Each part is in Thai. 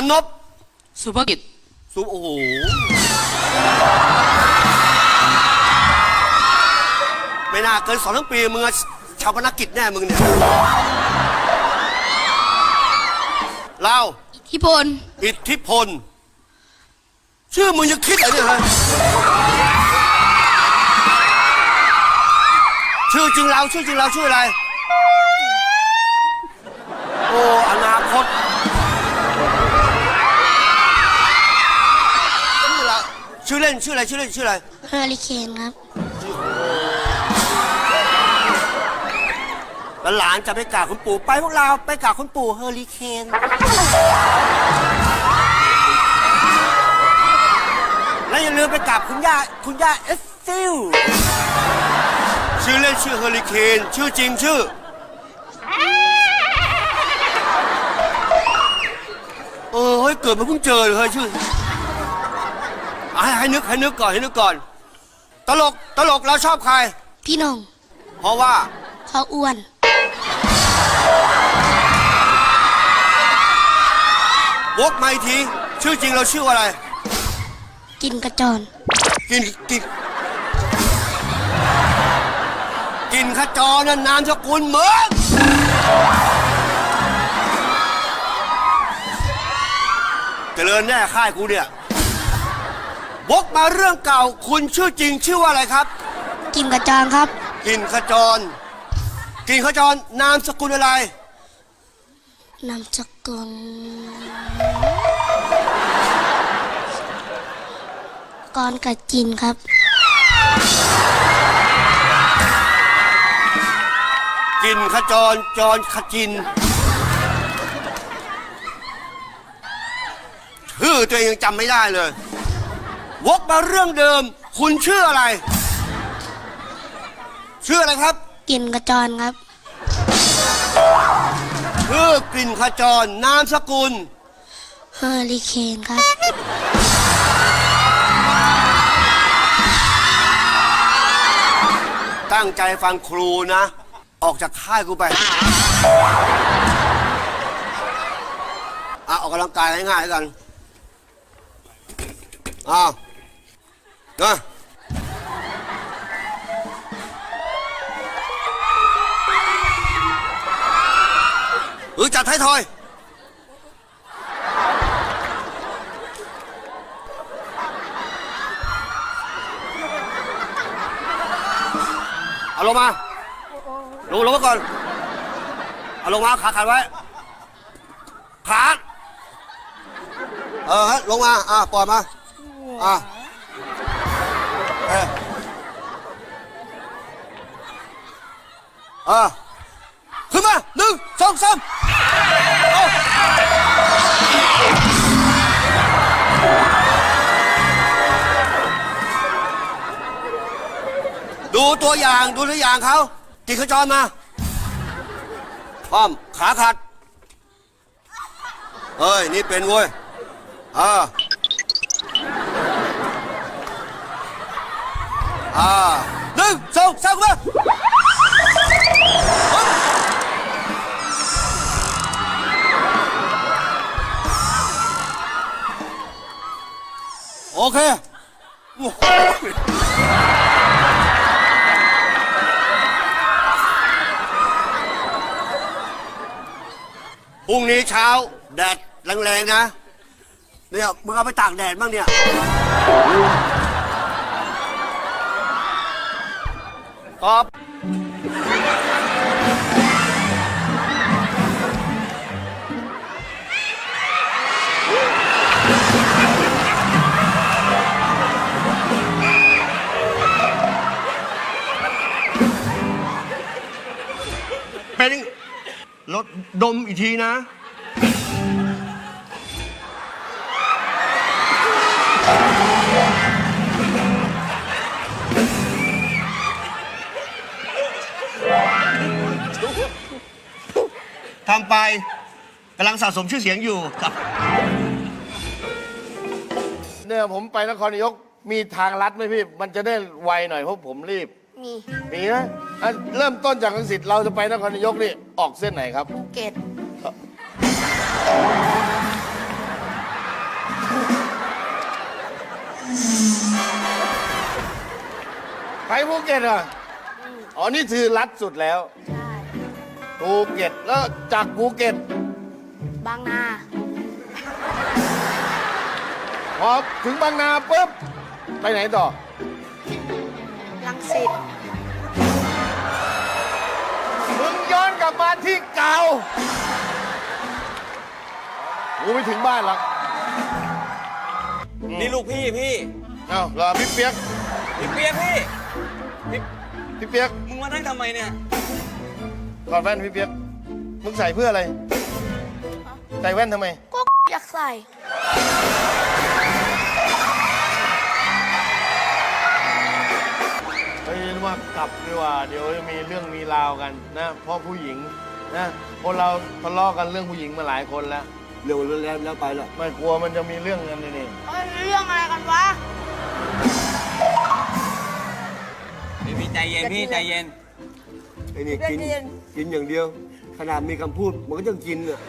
านนบสุภกิจสุโอ้โหไม่น่าเกินสองทั้งปีมึงอะชาวพนักกิจแน่มึงเนี่ยเราอิทธิพลอิทธิพล ชื่อมึงจะคิดอะไรเนี่ยฮะชื่อจริงเราชื่อจริงเราชื่ออะไร โอ้อนาคต ล่นชื่ออะไรชื่อเล่นชื่ออะไรเฮอริเคนครับ แล้วหลานจะไปกราบคุณปู่ไปพวกเราไปกราบคุณปู่เฮอริเคนแล้วอย่าลืมไปกราบคุณย่าคุณย่าเอสซิลชื่อเล่นชื่อเฮอริเคนชื่อจริงชื่อ เออเฮ้ยเกิดมาเพิ่งเจอเลยเฮ้ยชื่อ ให้ให้นึกให้นึกก่อนให้นึกก่อน ตลกตลกเราชอบใคร พี่หนงเพราะว่าเขาอ้วน วกมาอีกทีชื่อจริงเราชื่อว่าอะไร กินกระจร กินกินกินขจรนั่นนามสกุลเหมืองเจริญแน่ค่ายกูเนี่ย วกมาเรื่องเก่าคุณชื่อจริงชื่อว่าอะไรครับ กินกระจรครับกินขจรกินขจร นามสกุลอะไร นามสกุลกรกับจินครับกินขจร จรขจิน ชื่อตัวเองยังจำไม่ได้เลย วกมาเรื่องเดิม คุณชื่ออะไร ชื่ออะไรครับ กินกระจรครับ ชื่อกลิ่นขจร นามสกุล เฮอริเคนครับ ตั้งใจฟังครูนะ ออกจากค่ายกูไป อะ ออกกำลังกายง่ายๆแล้วกัน อ้าว นะเออจัดไทยทอย เอาลงมา ลงลงมาก่อน เอาลงมาขาขัดไว้ ขา เออฮะลงมา อะปล่อยมา อะ ออเออขึ้นมาหนึ่งสองสามเอาดูตัวอย่างดูตัวอย่างเขาติดขจรมาพร้อมขาขัดเฮ้ย นี่เป็นเว้ยอ่า อ่าหนึ่งสองสามมาโอเค พรุ่งนี้เช้า แดดแรงๆนะ เนี่ย มึงเอาไปตากแดดบ้างเนี่ย ตอบเป็นรถดมอีกทีนะ ทำไปกำลังสะสมชื่อเสียงอยู่ครับเนี่ยผมไปนครนายกมีทางลัดไหมพี่ มันจะได้ไวหน่อยเพราะผมรีบ มีมีนะเริ่มต้นจากลังสิทธิ์เราจะไปนครนายกนี่ออกเส้นไหนครับ ภูเก็ตไปภูเก็ตเหรออ๋อนี่คือลัดสุดแล้ว ภูเก็ตแล้วจากภูเก็ตบางนา พอถึงบางนาปุ๊บไปไหนต่อ ลังสิตมึงย้อนกลับมาที่เก่ากูไม่ถึงบ้านหรอกนี่ลูกพี่พี่เอ้าเหรอพี่เปียกพี่เปียกพี่พี่เปียกมึงมานั่งทำไมเนี่ย ถอดแว่นพี่เปียกมึงใส่เพื่ออะไร ใส่แว่นทำไม ก็ อยากใส่เฮ้ยว่ากลับดีกว่า เดี๋ยวจะมีเรื่องมีราวกันนะเพ่อผู้หญิงนะคนเราทะเลาะกันเรื่องผู้หญิงมาหลายคนแล้วเรื่องมันแล้วแล้วไปแล้วไม่กลัวมันจะมีเรื่องกันนี่นี่เอ้ยเรื่องอะไรกันวะ พี่พี่ใจเย็นพี่ใจเย็น ไอ้นี่กิน กินอย่างเดียว ขนาดมีคำพูดมันก็ยังกินอะ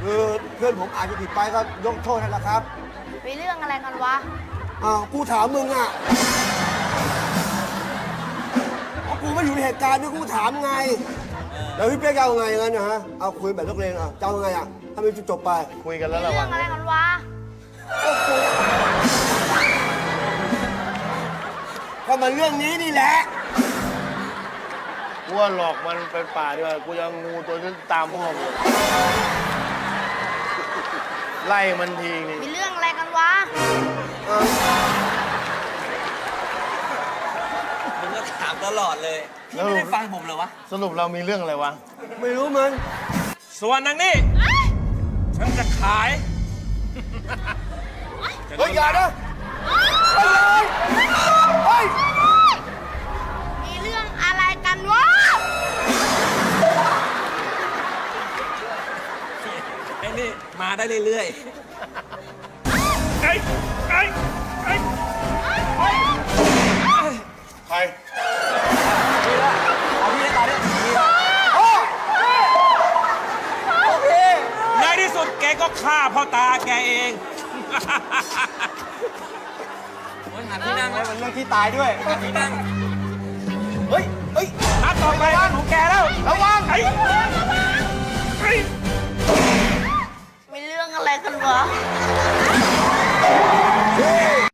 เออเพื่อนผมอาจจะผิดไปก็ยกโทษให้ละครับมีเรื่องอะไรกันวะ อ้าวกูถามมึงอะเพราะกูไม่อยู่ในเหตุการณ์ด้วยกูถามไง แล้วพี่เป๊กจะเอาไงงั้นนะฮะเอาคุยแบบนักเลงอะจะเอาไงอะถ้าไม่จบไป คุยกันแล้วมีระเรื่วัองงอะไรกันวะ ก็มันเรื่องนี้นี่แหละ กูว่าหลอกมันไปป่าดีกว่ากูจะเอางูตัวนี้ตามพ่อมึงไล่มันทีนี่มีเรื่องอะไรกันวะ มึงก็ถามตลอดเลยพี่ไม่ได้ฟังผมเหรอวะ สรุปเรามีเรื่องอะไรวะ ไม่รู้มันส่วนนางนี่ ฉันจะขาย เฮ้ยอย่านะไปเลย เรื่อยไอ้ไอ้ไอ้ใครๆ เอาพี่ได้ตาด้วยพี่ในที่สุดแกก็ฆ่าพ่อตาแกเอง โอ้ยหาที่นั่งแล้วมันเรื่องที่ตายด้วย หาที่นั่ง เฮ้ย เฮ้ยนัดต่อไปบ้านของแกแล้ว ระวัง ไอ้ไอ้ กันวะ